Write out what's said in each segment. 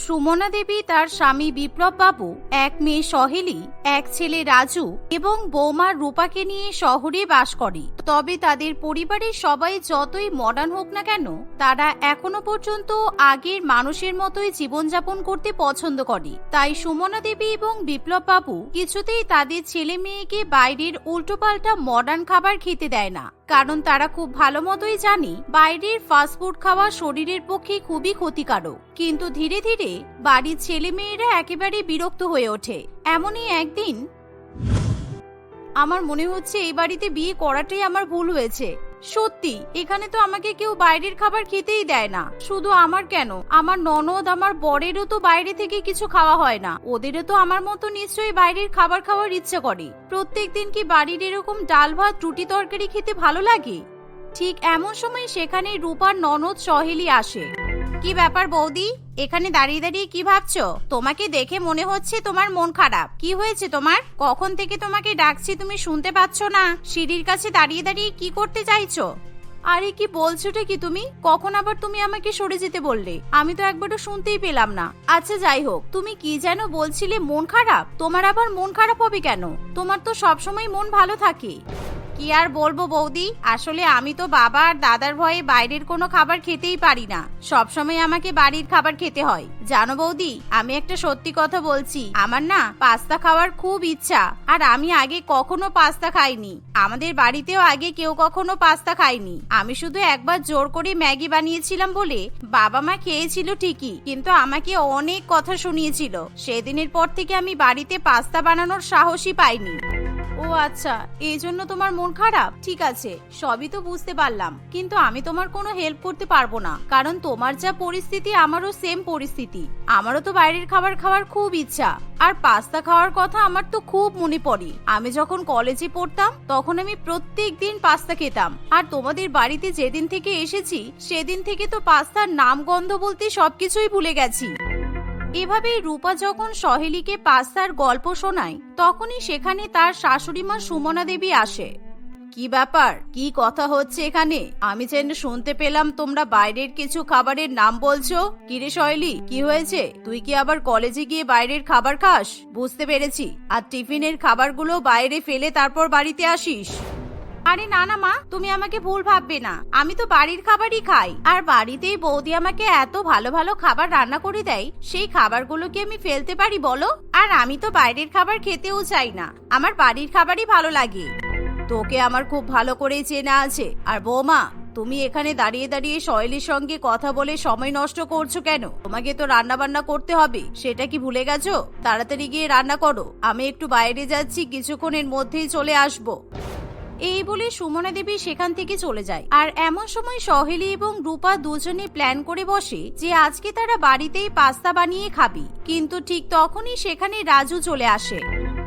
সুমনা দেবী তার স্বামী বিপ্লব বাবু এক মেয়ে সহেলি, এক ছেলে রাজু এবং বৌমা রূপাকে নিয়ে শহরে বাস করে। তবে তাদের পরিবারের সবাই যতই মডার্ন হোক না কেন, তারা এখনও পর্যন্ত আগের মানুষের মতোই জীবনযাপন করতে পছন্দ করে। তাই সুমনা দেবী এবং বিপ্লব বাবু কিছুতেই তাদের ছেলে মেয়েকে বাইরের উল্টোপাল্টা মডার্ন খাবার খেতে দেয় না। কারণ তারা খুব ভালো মতোই জানে বাইরের ফাস্টফুড খাওয়া শরীরের পক্ষে খুবই ক্ষতিকারক। কিন্তু ধীরে ধীরে বাড়ির ছেলে মেয়েরা একেবারে বিরক্ত হয়ে ওঠে। এমনই একদিন আমার মনে হচ্ছে এই বাড়িতে বিয়ে করাটাই আমার ভুল হয়েছে। সত্যি, এখানে তো আমাকে কেউ বাইরের খাবার খেতেই দেয় না। শুধু আমার কেন? আমার ননদ, আমার বরেরও তো বাইরে থেকে কিছু খাওয়া হয় না। ওদেরও তো আমার মতো নিশ্চয়ই বাইরের খাবার খাওয়ার ইচ্ছে করে। প্রত্যেক দিন কি বাড়ির এরকম ডাল, ভাত, রুটি তরকারি খেতে ভালো লাগে? ঠিক এমন সময় সেখানে রূপার ননদ সহেলি আসে। কি ব্যাপার বৌদি? এখানে দাঁড়িয়ে দাঁড়িয়ে কি ভাবছ? তোমাকে দেখে মনে হচ্ছে তোমার মন খারাপ। কি হয়েছে তোমার? কখন থেকে তোমাকে ডাকছি তুমি শুনতে পাচ্ছ না? সিঁড়ির কাছে দাঁড়িয়ে দাঁড়িয়ে কি করতে চাইছো? আরে কি বলছোটা কি তুমি? কখন আবার তুমি আমাকে সরে যেতে বললে? আমি তো একবারও শুনতেই পেলাম না। আচ্ছা যাই হোক, তুমি কি যেন বলছিলে মন খারাপ? তোমার আবার মন খারাপ হবে কেন? তোমার তো সবসময় মন ভালো থাকে। কি আর বলব বৌদি? আসলে আমি তো বাবা আর দাদার ভয়ে বাইরের কোনো খাবার খেতেই পারি না। সবসময় আমাকে বাড়ির খাবার খেতে হয়। জানো বৌদি, আমি একটা সত্যি কথা বলছি। আমার না পাস্তা খাওয়ার খুব ইচ্ছা, আর আমি আগে কখনো পাস্তা খাইনি। আমাদের বাড়িতেও আগে কেউ কখনো পাস্তা খায়নি। আমি শুধু একবার জোর করে ম্যাগি বানিয়েছিলাম বলে বাবা মা খেয়েছিল ঠিকই, কিন্তু আমাকে অনেক কথা শুনিয়েছিল। সেদিনের পর থেকে আমি বাড়িতে পাস্তা বানানোর সাহসই পাইনি। ও আচ্ছা এই জন্য তোমার মন খারাপ? ঠিক আছে, সবই তো বুঝতে পারলাম। কিন্তু আমি তোমার কোনো হেল্প করতে পারব না, কারণ তোমার যা পরিস্থিতি, আমারও সেম পরিস্থিতি। আমারও তো বাইরের খাবার খাওয়ার খুব ইচ্ছা। আর পাস্তা খাওয়ার কথা আমার তো খুব মনে পড়ে। আমি যখন কলেজে পড়তাম, তখন আমি প্রত্যেক দিন পাস্তা খেতাম। আর তোমাদের বাড়িতে যেদিন থেকে এসেছি, সেদিন থেকে তো পাস্তার নাম গন্ধ বলতে সবকিছুই ভুলে গেছি। এভাবেই রূপা যখন সহেলিকে পাস্তার গল্প শোনায়, তখনই সেখানে তার শাশুড়ি মা সুমনা দেবী আসে। কি ব্যাপার? কি কথা হচ্ছে এখানে? আমি যেন শুনতে পেলাম তোমরা বাইরের কিছু খাবারের নাম বলছো। কিরে শৈলী কি হয়েছে? তুই কি আবার কলেজে গিয়ে বাইরের খাবার খাস? বুঝতে পেরেছি। আর টিফিনের খাবারগুলো বাইরে ফেলে তারপর বাড়িতে আসিস। আরে না না মা, তুমি আমাকে ভুল ভাববে না। আমি তো বাড়ির খাবারই খাই। আর বাড়িতেই বৌদি আমাকে এত ভালো ভালো খাবার রান্না করে দেয়, সেই খাবারগুলো কি আমি ফেলতে পারি বলো? আর আমি তো বাইরের খাবার খেতেও চাই না। আমার বাড়ির খাবারই ভালো লাগে। তোকে আমার খুব ভালো করেই চেনা আছে। আর বৌমা, তুমি এখানে দাঁড়িয়ে দাঁড়িয়ে শৈলীর সঙ্গে কথা বলে সময় নষ্ট করছ কেন? তোমাকে তো রান্না বান্না করতে হবে। সেটা কি ভুলে গেছো? তাড়াতাড়ি গিয়ে রান্না করো। আমি একটু বাইরে যাচ্ছি, কিছুক্ষণের মধ্যেই চলে আসব। এই বলে সুমনা দেবী সেখান থেকে চলে যায়। আর এমন সময় সহেলি এবং রূপা দুজনে প্ল্যান করে বসে যে আজকে তারা বাড়িতেই পাস্তা বানিয়ে খাবি। কিন্তু ঠিক তখনই সেখানে রাজু চলে আসে।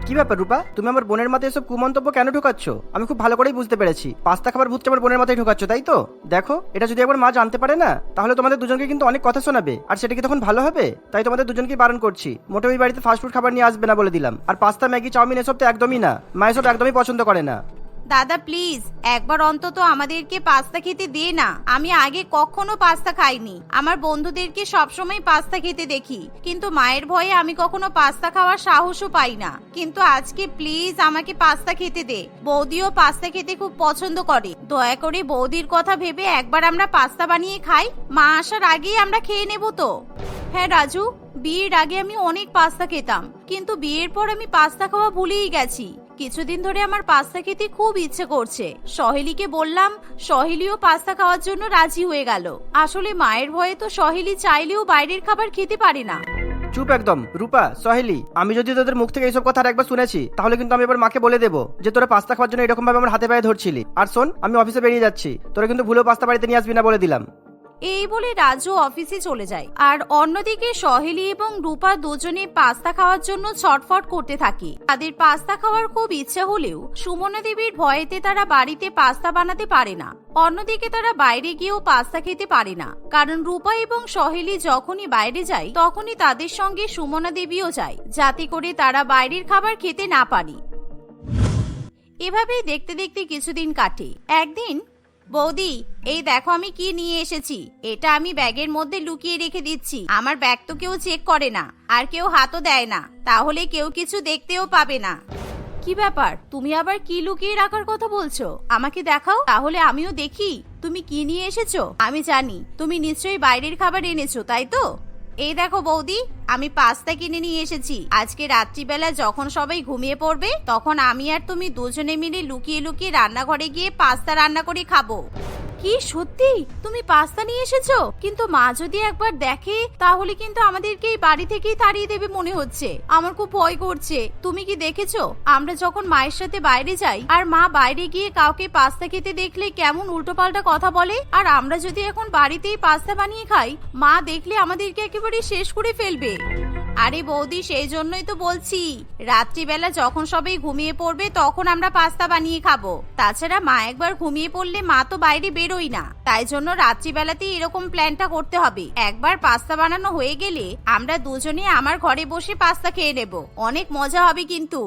কি ব্যাপার রূপা? তুমি আমার বোনের মাথায় এসব কুমন্তব্য কেন ঢোকাচ্ছ? আমি খুব ভালো করেই বুঝতে পেরেছি। পাস্তা খাবার ভূতটা আমার বোনের মাথায় ঢোকাচ্ছ, তাই তো? দেখো, এটা যদি একবার মা জানতে পারে না, তাহলে তোমাদের দুজনকে কিন্তু অনেক কথা শোনাবে। আর সেটা কি তখন ভালো হবে? তাই তোমাদের দুজনকে বারণ করছি। মোটেও বাড়িতে ফাস্টফুড খাবার নিয়ে আসবে না বলে দিলাম। আর পাস্তা ম্যাগি, চাউমিন এসব তো একদমই না। মা এসব একদমই পছন্দ করে না। দাদা প্লিজ একবার অন্তত আমাদেরকে পাস্তা খেতে দে না। আমি আগে কখনো পাস্তা খাইনি। আমার বন্ধুদেরকে সবসময় পাস্তা খেতে দেখি। কিন্তু মায়ের ভয়ে আমি কখনো পাস্তা খাওয়ার সাহসও পাই না। কিন্তু আজকে প্লিজ আমাকে পাস্তা খেতে দে। বৌদিও পাস্তা খেতে খুব পছন্দ করে। দয়া করে বৌদির কথা ভেবে একবার আমরা পাস্তা বানিয়ে খাই। মা আসার আগেই আমরা খেয়ে নেব তো। হ্যাঁ রাজু, বিয়ের আগে আমি অনেক পাস্তা খেতাম। কিন্তু বিয়ের পর আমি পাস্তা খাওয়া ভুলেই গেছি। কিছুদিন ধরে আমার পাস্তা খেতে খুব ইচ্ছে করছে। সহেলিকে বললাম, সহেলিও পাস্তা খাওয়ার জন্য রাজি হয়ে গেল। আসলে মায়ের ভয়ে তো সহেলি চাইলেও বাইরের খাবার খেতে পারে না। চুপ একদম। রূপা, সহেলি, আমি যদি তোদের মুখ থেকে এইসব কথা আর একবার শুনেছি, তাহলে কিন্তু আমি এবার মাকে বলে দেবো যে তোরা পাস্তা খাওয়ার জন্য এরকম ভাবে আমার হাতে পায়ে ধরছিলি। আর শোন, আমি অফিসে বেরিয়ে যাচ্ছি। তোরা কিন্তু ভুলেও পাস্তা বাড়িতে নিয়ে আসবি না বলে দিলাম। এই বলে রাজু অফিসে চলে যায়। আর অন্যদিকে সহেলি এবং রূপা দুজনে পাস্তা খাওয়ার জন্য ছটফট করতে থাকে। তাদের পাস্তা খাওয়ার খুব ইচ্ছা হলেও সুমনা দেবীর ভয়েতে তারা বাড়িতে পাস্তা বানাতে পারে না। অন্যদিকে তারা বাইরে গিয়েও পাস্তা খেতে পারে না। কারণ রূপা এবং সহেলি যখনই বাইরে যায়, তখনই তাদের সঙ্গে সুমনা দেবীও যায়, যাতে করে তারা বাইরের খাবার খেতে না পারে। এভাবেই দেখতে দেখতে কিছুদিন কাটে। একদিন বৌদি, এই দেখো আমি কি নিয়ে এসেছি। এটা আমি ব্যাগের মধ্যে লুকিয়ে রেখে দিচ্ছি। আমার ব্যাগ তো কেউ চেক করে না, আর কেউ হাতও দেয় না। তাহলে কেউ কিছু দেখতেও পাবে না। কি ব্যাপার? তুমি আবার কি লুকিয়ে রাখার কথা বলছো? আমাকে দেখাও, তাহলে আমিও দেখি। তুমি কি নিয়ে এসেছ? আমি জানি, তুমি নিশ্চয়ই বাইরের খাবার এনেছো, তাই তো? এই দেখো বৌদি, আমি পাস্তা কিনে নিয়ে এসেছি। আজকে রাত্রিবেলা যখন সবাই ঘুমিয়ে পড়বে, তখন আমি আর তুমি দুজনে মিলে লুকিয়ে লুকিয়ে রান্নাঘরে গিয়ে পাস্তা রান্না করে খাব। কি? সত্যি? তুমি পাস্তা নিয়ে এসেছ? কিন্তু মা যদি একবার দেখে, তাহলে কিন্তু আমাদেরকে এই বাড়ি থেকেই তাড়িয়ে দেবে মনে হচ্ছে। আমার খুব ভয় করছে। তুমি কি দেখেছ? আমরা যখন মায়ের সাথে বাইরে যাই, আর মা বাইরে গিয়ে কাউকে পাস্তা খেতে দেখলে কেমন উল্টোপাল্টা কথা বলে? আর আমরা যদি এখন বাড়িতেই পাস্তা বানিয়ে খাই, মা দেখলে আমাদেরকে একেবারে শেষ করে ফেলবে। আরে বৌদি, সেই জন্যই তো বলছি। রাত্রিবেলা যখন সবাই ঘুমিয়ে পড়বে, তখন আমরা পাস্তা বানিয়ে খাব। তাছাড়া মা একবার ঘুমিয়ে পড়লে মা তো বাইরে বেরোই না। তাই জন্য রাত্রিবেলাতেই এরকম প্ল্যানটা করতে হবে। একবার পাস্তা বানানো হয়ে গেলে আমরা দুজনে আমার ঘরে বসে পাস্তা খেয়ে নেব। অনেক মজা হবে কিন্তু।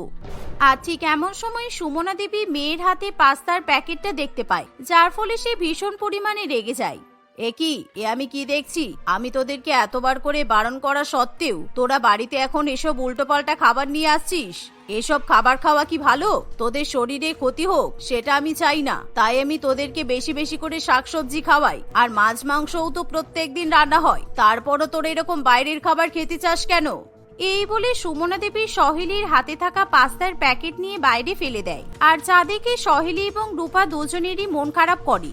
আর ঠিক এমন সময় সুমনা দেবী মেয়ের হাতে পাস্তার প্যাকেটটা দেখতে পায়, যার ফলে সে ভীষণ পরিমাণে রেগে যায়। এ কি? এ আমি কি দেখছি? আমি তোদেরকে এতবার করে বারণ করা সত্ত্বেও তোরা বাড়িতে এখন এসব উল্টোপাল্টা খাবার নিয়ে আসছিস? এসব খাবার খাওয়া কি ভালো? তোদের শরীরে ক্ষতি হোক, সেটা আমি চাই না। তাই আমি তোদেরকে বেশি বেশি করে শাকসবজি খাওয়াই। আর মাছ মাংসও তো প্রত্যেক দিন রান্না হয়। তারপরও তোর এরকম বাইরের খাবার খেতে চাস কেন? এই বলে সুমনা দেবী সহেলির হাতে থাকা পাস্তার প্যাকেট নিয়ে বাইরে ফেলে দেয়। আর দেখে সহেলি এবং রূপা দুজনেরই মন খারাপ করে।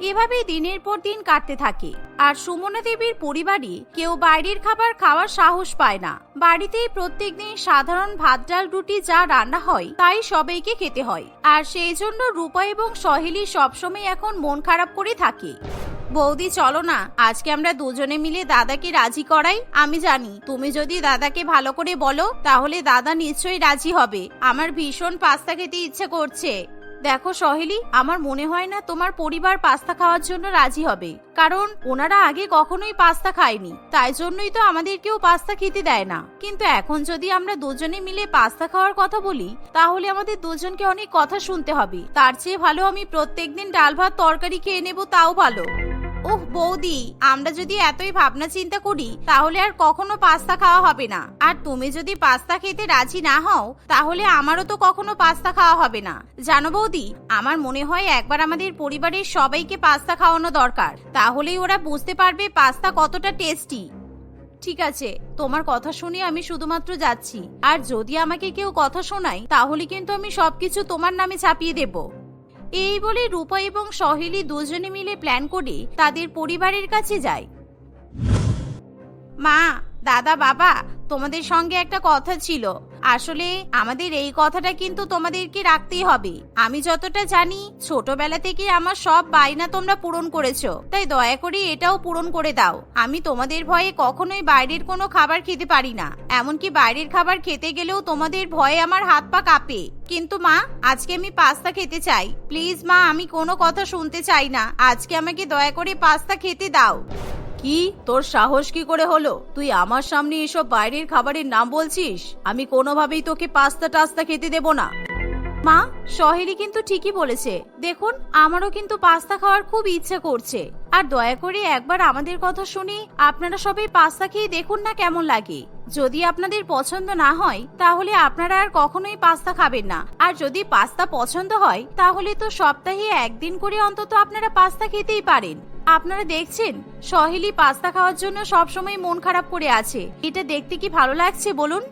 এভাবেই দিনের পর দিন কাটতে থাকে। আর সুমনা দেবীর পরিবারে কেউ বাইরের খাবার খাওয়ার সাহস পায় না। বাড়িতেই প্রত্যেকদিন সাধারণ ভাত, ডাল, রুটি যা রান্না হয়, তাই সবাইকে খেতে হয়। আর সেই জন্য রূপা এবং সহেলি সবসময় এখন মন খারাপ করে থাকে। বৌদি, চলো না, আজকে আমরা দুজনে মিলে দাদাকে রাজি করাই। আমি জানি, তুমি যদি দাদাকে ভালো করে বলো, তাহলে দাদা নিশ্চয়ই রাজি হবে। আমার ভীষণ পাস্তা খেতে ইচ্ছে করছে। দেখো সহেলি, আমার মনে হয় না তোমার পরিবার পাস্তা খাওয়ার জন্য রাজি হবে। কারণ ওনারা আগে কখনোই পাস্তা খায়নি, তাই জন্যই তো আমাদেরকেও পাস্তা খেতে দেয় না। কিন্তু এখন যদি আমরা দুজনে মিলে পাস্তা খাওয়ার কথা বলি, তাহলে আমাদের দুজনকে অনেক কথা শুনতে হবে। তার চেয়ে ভালো আমি প্রত্যেকদিন ডাল ভাত তরকারি খেয়ে নেব, তাও ভালো। ওহ বৌদি, আমরা যদি এতই ভাবনা চিন্তা করি, তাহলে আর কখনো পাস্তা খাওয়া হবে না। আর তুমি যদি পাস্তা খেতে রাজি না হও, তাহলে আমারও তো কখনো পাস্তা খাওয়া হবে না। জানো বৌদি, আমার মনে হয় একবার আমাদের পরিবারের সবাইকে পাস্তা খাওয়ানো দরকার। তাহলেই ওরা বুঝতে পারবে পাস্তা কতটা টেস্টি। ঠিক আছে, তোমার কথা শুনে আমি শুধুমাত্র যাচ্ছি। আর যদি আমাকে কেউ কথা শোনায়, তাহলে কিন্তু আমি সবকিছু তোমার নামে চাপিয়ে দেবো। এই বলে রূপা এবং সহেলি দুজনে মিলে প্ল্যান করে তাদের পরিবারের কাছে যায়। মা, দাদা, বাবা তোমাদের সঙ্গে একটা কথা ছিল। আসলে আমাদের এই কথাটা কিন্তু তোমাদেরকে রাখতেই হবে। আমি যতটা জানি, ছোটবেলা থেকে আমার সব বায়না তোমরা পূরণ করেছ। তাই দয়া করে এটাও পূরণ করে দাও। আমি তোমাদের ভয়ে কখনোই বাইরের কোনো খাবার খেতে পারি না। এমনকি বাইরের খাবার খেতে গেলেও তোমাদের ভয়ে আমার হাত পা কাঁপে। কিন্তু মা, আজকে আমি পাস্তা খেতে চাই। প্লিজ মা, আমি কোনো কথা শুনতে চাই না। আজকে আমাকে দয়া করে পাস্তা খেতে দাও। কি? তোর সাহস কি করে হলো? তুই আমার সামনে এসব বাইরের খাবারের নাম বলছিস? আমি কোনোভাবেই তোকে পাস্তা টাস্তা খেতে দেব না। মা, সহেলি কিন্তু ঠিকই বলেছে। দেখুন, আমারও কিন্তু পাস্তা খাওয়ার খুব ইচ্ছে করছে। আর দয়া করে একবার আমাদের কথা শুনে আপনারা সবাই পাস্তা খেয়ে দেখুন না কেমন লাগে। যদি আপনাদের পছন্দ না হয়, তাহলে আপনারা আর কখনোই পাস্তা খাবেন না। আর যদি পাস্তা পছন্দ হয়, তাহলে তো সপ্তাহে একদিন করে অন্তত আপনারা পাস্তা খেতেই পারেন। আপনারা দেখছেন, সহেলি পাস্তা খাওয়ার জন্য সবসময় মন খারাপ করে আছে। এটা দেখতে কি ভালো লাগছে বলুন?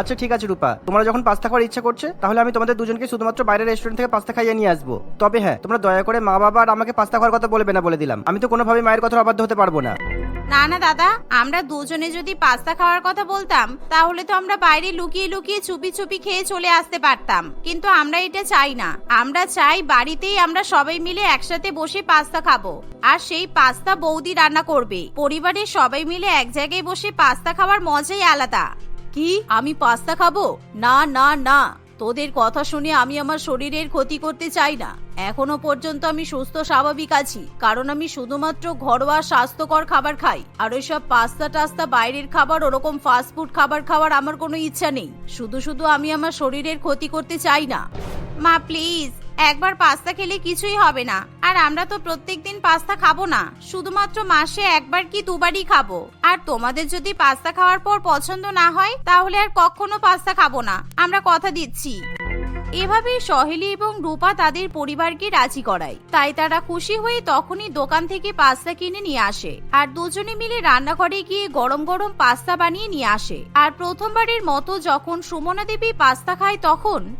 আচ্ছা ঠিক আছে রূপা। তোমরা যখন পাস্তা খাওয়ার ইচ্ছা করছে, তাহলে আমি তোমাদের দুজনকে শুধুমাত্র বাইরের রেস্টুরেন্ট থেকে পাস্তা খাইয়ে নিয়ে আসব। তবে হ্যাঁ তোমরা দয়া করে মা বাবা আর আমাকে পাস্তা খাওয়ার কথা বলবে না বলে দিলাম। আমি তো কোনোভাবে মায়ের কথা অবাধ্য হতে পারব না। না না দাদা আমরা দুজনে যদি পাস্তা খাওয়ার কথা বলতাম তাহলে তো আমরা বাইরে লুকিয়ে লুকিয়ে চুপি চুপি খেয়ে চলে আসতে পারতাম। কিন্তু আমরা এটা চাই না। আমরা চাই বাড়িতেই আমরা সবাই মিলে একসাথে বসে পাস্তা খাব। আর সেই পাস্তা বৌদি রান্না করবে। পরিবারের সবাই মিলে এক জায়গায় বসে পাস্তা খাওয়ার মজাই আলাদা। কি? আমি পাস্তা খাব? না না না। তোদের কথা শুনে আমি আমার শরীরের ক্ষতি করতে চাই না। এখনও পর্যন্ত আমি সুস্থ, স্বাভাবিক আছি, কারণ আমি শুধুমাত্র ঘরোয়া স্বাস্থ্যকর খাবার খাই। আর ওই সব পাস্তা টাস্তা, বাইরের খাবার, ওরকম ফাস্টফুড খাবার খাওয়ার আমার কোনো ইচ্ছা নেই। শুধু শুধু আমি আমার শরীরের ক্ষতি করতে চাই না। মা প্লিজ একবার পাস্তা খেলে কিছুই হবে না। আর আমরা তো প্রত্যেক দিন পাস্তা খাব না। শুধুমাত্র মাসে একবার কি দুবারই খাব। আর তোমাদের যদি পাস্তা খাওয়ার পর পছন্দ না হয়, তাহলে আর কখনো পাস্তা খাব না। আমরা কথা দিচ্ছি। এভাবে সহেলি এবং রূপা তাদের পরিবারকে রাজি করায়। তাই তারা খুশি হয়ে তখনই দোকান থেকে পাস্তা কিনে নিয়ে আসে। আর দুজনে মিলে রান্নাঘরে গিয়ে গরম গরম পাস্তা বানিয়ে নিয়ে আসে। আর প্রথমবারের মতো যখন সুমনা দেবী পাস্তা খায় তখন,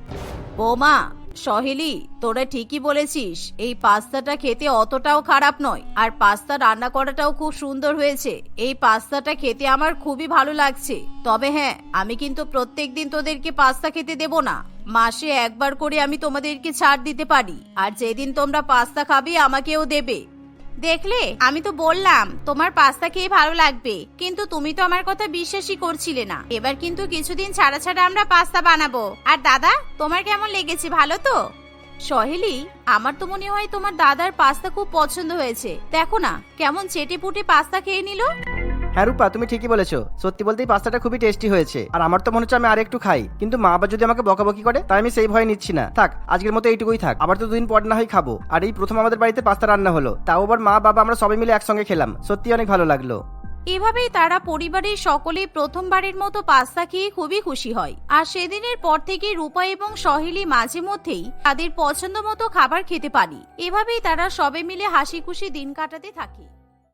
বৌমা সহেলি, তোরা ঠিকই বলেছিস, এই পাস্তাটা খেতে অতটাও খারাপ নয়। আর পাস্তা রান্না করাটাও খুব সুন্দর হয়েছে। এই পাস্তাটা খেতে আমার খুবই ভালো লাগছে। তবে হ্যাঁ আমি কিন্তু প্রত্যেক দিন তোদেরকে পাস্তা খেতে দেব না। মাসে একবার করে আমি তোমাদেরকে ছাড় দিতে পারি। আর যেদিন তোমরা পাস্তা খাবে, আমাকেও দেবে। দেখলে? আমি তো বললাম, তোমার পাস্তা খেয়ে ভালো লাগবে, কিন্তু তুমি তো আমার কথা বিশ্বাসই করছিলে না। এবার কিন্তু কিছুদিন ছাড়া ছাড়া আমরা পাস্তা বানাবো। আর দাদা, তোমার কেমন লেগেছে, ভালো তো? সহেলি, আমার তো মনে হয় তোমার দাদার পাস্তা খুব পছন্দ হয়েছে। দেখো না, কেমন চেটে পুটে পাস্তা খেয়ে নিল। হ্যাঁ রূপা, তুমি ঠিকই বলেছ। সত্যি বলতে এই পাস্তাটা খুবই টেস্টি হয়েছে। আর আমার তো মনে হচ্ছে আমি আর একটু খাই। কিন্তু মা আবার যদি আমাকে বকাবকি করে, তাই আমি সেই ভয় নিচ্ছি না। থাক, আজকের মতো এইটুকুই থাক। আবার তো দুদিন পর না হয় খাব। আর এই প্রথম আমাদের বাড়িতে পাস্তা রান্না হলো। তাও আবার মা বাবা আমরা সবাই মিলে একসঙ্গে খেলাম। সত্যি অনেক ভালো লাগল। এভাবেই তারা পরিবারের সকলে প্রথমবারের মতো পাস্তা খেয়ে খুবই খুশি হয়। আর সেদিনের পর থেকে রূপা এবং সহেলি মাঝে মধ্যেই তাদের পছন্দ মতো খাবার খেতে পারি। এভাবেই তারা সবে মিলে হাসি খুশি দিন কাটাতে থাকে।